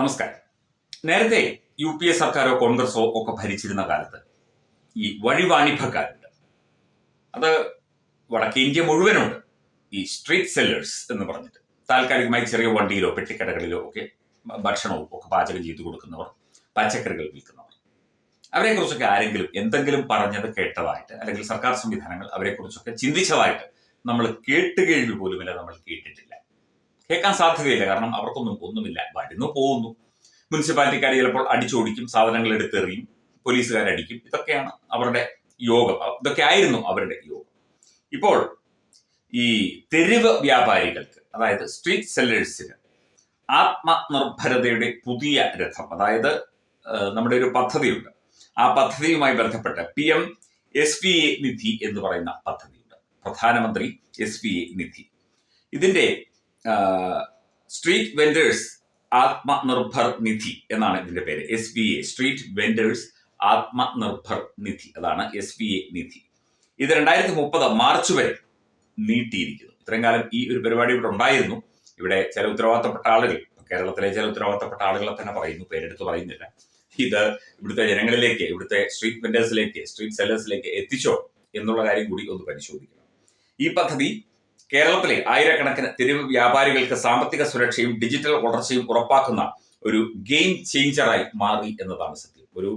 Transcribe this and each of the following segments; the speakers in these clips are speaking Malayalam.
നമസ്കാരം. നേരത്തെ യു പി എ സർക്കാരോ കോൺഗ്രസോ ഒക്കെ ഭരിച്ചിരുന്ന കാലത്ത് ഈ വഴിവാണിഭക്കാരുണ്ട്. അത് വടക്കേ ഇന്ത്യ മുഴുവനുണ്ട്. ഈ സ്ട്രീറ്റ് സെല്ലേഴ്സ് എന്ന് പറഞ്ഞിട്ട്. താൽക്കാലികമായി ചെറിയ വണ്ടിയിലോ പെട്ടിക്കടകളിലോ ഒക്കെ ഭക്ഷണവും ഒക്കെ പാചകം ചെയ്തു കൊടുക്കുന്നവർ പച്ചക്കറികൾ വിൽക്കുന്നവർ. അവരെക്കുറിച്ചൊക്കെ ആരെങ്കിലും എന്തെങ്കിലും പറഞ്ഞത് കേട്ടതായിട്ട് അല്ലെങ്കിൽ സർക്കാർ സംവിധാനങ്ങൾ അവരെക്കുറിച്ചൊക്കെ ചിന്തിച്ചതായിട്ട് നമ്മൾ കേട്ടുകേഴ്വി പോലുമില്ല നമ്മൾ കേട്ടിട്ടില്ല. കേൾക്കാൻ സാധ്യതയില്ല. കാരണം അവർക്കൊന്നും ഒന്നുമില്ല. വരുന്നു പോകുന്നു. മുനിസിപ്പാലിറ്റിക്കാർ ചിലപ്പോൾ അടിച്ചോടിക്കും സാധനങ്ങൾ എടുത്തെറിയും പോലീസുകാരടിക്കും. ഇതൊക്കെയാണ് അവരുടെ യോഗം. ഇതൊക്കെ ആയിരുന്നു അവരുടെ യോഗം. ഇപ്പോൾ ഈ തെരുവ് വ്യാപാരികൾക്ക് അതായത് സ്ട്രീറ്റ് സെല്ലേഴ്സിന് ആത്മനിർഭരതയുടെ പുതിയ രഥം അതായത് നമ്മുടെ ഒരു പദ്ധതിയുണ്ട്. ആ പദ്ധതിയുമായി ബന്ധപ്പെട്ട് P M S P A Nidhi എന്ന് പറയുന്ന പദ്ധതിയുണ്ട്. പ്രധാനമന്ത്രി എസ് പി എ നിധി. ഇതിന്റെ സ്ട്രീറ്റ് വെൻഡേഴ്സ് ആത്മനിർഭർ നിധി എന്നാണ് ഇതിന്റെ പേര്. S B A street vendors Atmanirbhar Nidhi അതാണ് എസ് ബി എ നിധി ഇത് രണ്ടായിരത്തി മുപ്പത് മാർച്ച് വരെ നീട്ടിയിരിക്കുന്നു. ഇത്രയും കാലം ഈ ഒരു പരിപാടി ഇവിടെ ഉണ്ടായിരുന്നു. ഇവിടെ ചില ഉത്തരവാദിത്തപ്പെട്ട ആളുകൾ കേരളത്തിലെ ചില ഉത്തരവാദിത്തപ്പെട്ട ആളുകളെ തന്നെ പറയുന്നു പേരെടുത്ത് പറയുന്നില്ല. ഇത് ഇവിടുത്തെ ജനങ്ങളിലേക്ക് ഇവിടുത്തെ സ്ട്രീറ്റ് വെൻഡേഴ്സിലേക്ക് സ്ട്രീറ്റ് സെല്ലേഴ്സിലേക്ക് എത്തിച്ചോ എന്നുള്ള കാര്യം കൂടി ഒന്ന് പരിശോധിക്കണം. ഈ പദ്ധതി കേരളത്തിലെ ആയിരക്കണക്കിന് തെരുവ് വ്യാപാരികൾക്ക് സാമ്പത്തിക സുരക്ഷയും ഡിജിറ്റൽ വളർച്ചയും ഉറപ്പാക്കുന്ന ഒരു ഗെയിം ചേഞ്ചറായി മാറി എന്നതാണ് സത്യം. ഒരു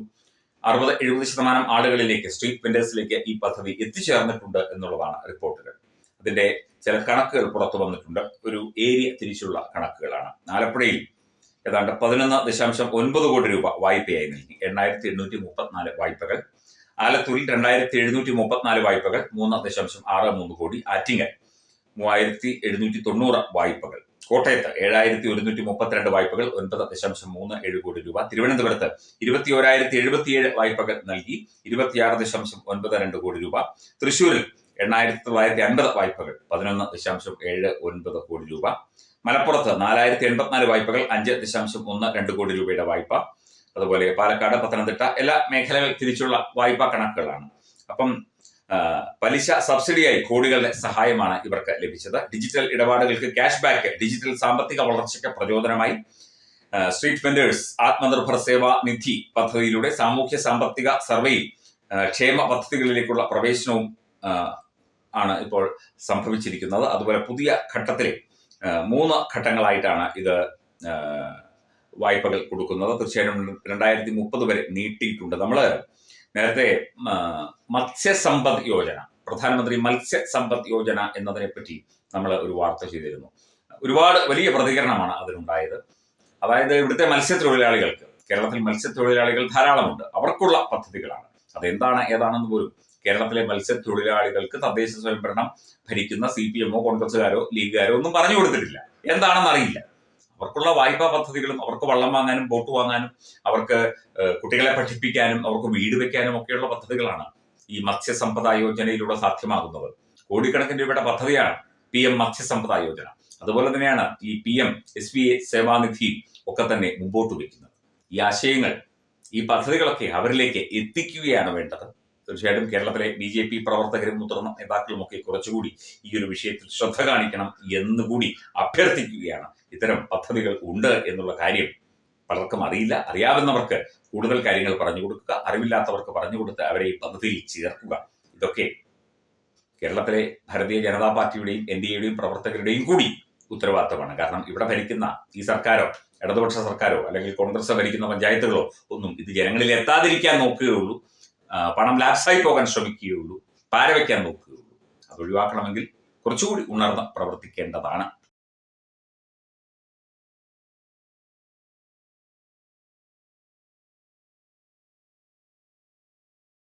അറുപത് എഴുപത് ശതമാനം ആളുകളിലേക്ക് സ്ട്രീറ്റ് വെൻഡേഴ്സിലേക്ക് ഈ പദ്ധതി എത്തിച്ചേർന്നിട്ടുണ്ട് എന്നുള്ളതാണ് റിപ്പോർട്ടുകൾ. അതിന്റെ ചില കണക്കുകൾ പുറത്തു വന്നിട്ടുണ്ട്. ഒരു ഏരിയ തിരിച്ചുള്ള കണക്കുകളാണ്. ആലപ്പുഴയിൽ ഏതാണ്ട് പതിനൊന്ന് ദശാംശം ഒൻപത് കോടി രൂപ വായ്പയായി നൽകി. എണ്ണായിരത്തി എണ്ണൂറ്റി മുപ്പത്തിനാല് വായ്പകൾ. ആലത്തൂരിൽ രണ്ടായിരത്തി എഴുന്നൂറ്റി മുപ്പത്തിനാല് വായ്പകൾ. മൂന്ന് ദശാംശം ആറ് മൂന്ന് കോടി. ആറ്റിങ്ങൽ മൂവായിരത്തി എഴുന്നൂറ്റി തൊണ്ണൂറ് വായ്പകൾ. കോട്ടയത്ത് ഏഴായിരത്തി ഒരുന്നൂറ്റി മുപ്പത്തിരണ്ട് വായ്പകൾ ഒൻപത് ദശാംശം മൂന്ന് ഏഴ് കോടി രൂപ. തിരുവനന്തപുരത്ത് ഇരുപത്തി ഓരായിരത്തി എഴുപത്തിയേഴ് വായ്പകൾ നൽകി ഇരുപത്തിയാറ് ദശാംശം ഒൻപത് രണ്ട് കോടി രൂപ. തൃശൂരിൽ എണ്ണായിരത്തി തൊള്ളായിരത്തി അൻപത് വായ്പകൾ പതിനൊന്ന് ദശാംശം ഏഴ് ഒൻപത് കോടി രൂപ. മലപ്പുറത്ത് നാലായിരത്തി എൺപത്തിനാല് വായ്പകൾ അഞ്ച് ദശാംശം ഒന്ന് രണ്ട് കോടി രൂപയുടെ വായ്പ. അതുപോലെ പാലക്കാട് പത്തനംതിട്ട എല്ലാ മേഖലകൾ തിരിച്ചുള്ള വായ്പാ കണക്കുകളാണ്. അപ്പം പലിശ സബ്സിഡിയായി കോടികളുടെ സഹായമാണ് ഇവർക്ക് ലഭിച്ചത്. ഡിജിറ്റൽ ഇടപാടുകൾക്ക് ക്യാഷ് ബാക്ക് ഡിജിറ്റൽ സാമ്പത്തിക വളർച്ചയ്ക്ക് പ്രചോദനമായി. സ്ട്രീറ്റ് വെൻഡേഴ്സ് ആത്മനിർഭർ സേവാ നിധി പദ്ധതിയിലൂടെ സാമൂഹ്യ സാമ്പത്തിക സർവേയിൽ ക്ഷേമ പദ്ധതികളിലേക്കുള്ള പ്രവേശനവും ആണ് ഇപ്പോൾ സംഭവിച്ചിരിക്കുന്നത്. അതുപോലെ പുതിയ ഘട്ടത്തിലെ മൂന്ന് ഘട്ടങ്ങളായിട്ടാണ് ഇത് വായ്പകൾ കൊടുക്കുന്നത്. തീർച്ചയായിട്ടും രണ്ടായിരത്തി മുപ്പത് വരെ നീട്ടിയിട്ടുണ്ട്. നമ്മൾ നേരത്തെ മത്സ്യസമ്പദ് യോജന പ്രധാനമന്ത്രി മത്സ്യസമ്പദ് യോജന എന്നതിനെ പറ്റി നമ്മൾ ഒരു വാർത്ത ചെയ്തിരുന്നു. ഒരുപാട് വലിയ പ്രതികരണമാണ് അതിനുണ്ടായത്. അതായത് ഇവിടുത്തെ മത്സ്യത്തൊഴിലാളികൾക്ക് കേരളത്തിൽ മത്സ്യത്തൊഴിലാളികൾ ധാരാളമുണ്ട്. അവർക്കുള്ള പദ്ധതികളാണ്. അതെന്താണ് ഏതാണെന്ന് പോലും. കേരളത്തിലെ മത്സ്യത്തൊഴിലാളികൾക്ക് തദ്ദേശ സ്വയംഭരണം ഭരിക്കുന്ന സി പി എമ്മോ കോൺഗ്രസുകാരോ ലീഗുകാരോ ഒന്നും പറഞ്ഞു കൊടുത്തിട്ടില്ല. എന്താണെന്ന് അറിയില്ല അവർക്കുള്ള വായ്പാ പദ്ധതികളും അവർക്ക് വള്ളം വാങ്ങാനും ബോട്ട് വാങ്ങാനും അവർക്ക് കുട്ടികളെ പഠിപ്പിക്കാനും അവർക്ക് വീട് വെക്കാനും ഒക്കെയുള്ള പദ്ധതികളാണ് ഈ മത്സ്യസമ്പദ യോജനയിലൂടെ സാധ്യമാകുന്നത്. കോടിക്കണക്കിന് രൂപയുടെ പദ്ധതിയാണ് പി എം മത്സ്യസമ്പദ യോജന അതുപോലെ തന്നെയാണ് ഈ P M S B A Sevanidhi ഒക്കെ തന്നെ മുമ്പോട്ട് വയ്ക്കുന്നത്. ഈ ആശയങ്ങൾ ഈ പദ്ധതികളൊക്കെ അവരിലേക്ക് എത്തിക്കുകയാണ് വേണ്ടത്. തീർച്ചയായിട്ടും കേരളത്തിലെ ബി ജെ പി പ്രവർത്തകരും മുതിർന്ന നേതാക്കളും ഒക്കെ കുറച്ചുകൂടി ഈ ഒരു വിഷയത്തിൽ ശ്രദ്ധ കാണിക്കണം എന്നുകൂടി അഭ്യർത്ഥിക്കുകയാണ്. ഇത്തരം പദ്ധതികൾ ഉണ്ട് എന്നുള്ള കാര്യം പലർക്കും അറിയില്ല. അറിയാവുന്നവർക്ക് കൂടുതൽ കാര്യങ്ങൾ പറഞ്ഞു കൊടുക്കുക. അറിവില്ലാത്തവർക്ക് പറഞ്ഞു കൊടുത്ത് അവരെ ഈ പദ്ധതിയിൽ ചേർക്കുക. ഇതൊക്കെ കേരളത്തിലെ ഭാരതീയ ജനതാ പാർട്ടിയുടെയും എൻ ഡി എയുടെയും പ്രവർത്തകരുടെയും കൂടി ഉത്തരവാദിത്തമാണ്. കാരണം ഇവിടെ ഭരിക്കുന്ന ഈ സർക്കാരോ ഇടതുപക്ഷ സർക്കാരോ അല്ലെങ്കിൽ കോൺഗ്രസ് ഭരിക്കുന്ന പഞ്ചായത്തുകളോ ഒന്നും ഇത് ജനങ്ങളിൽ എത്താതിരിക്കാൻ നോക്കുകയുള്ളൂ. പണം ലാപ്സായി പോകാൻ ശ്രമിക്കുകയുള്ളൂ പാരവയ്ക്കാൻ നോക്കുകയുള്ളൂ. അത് ഒഴിവാക്കണമെങ്കിൽ കുറച്ചുകൂടി ഉണർന്ന് പ്രവർത്തിക്കേണ്ടതാണ്.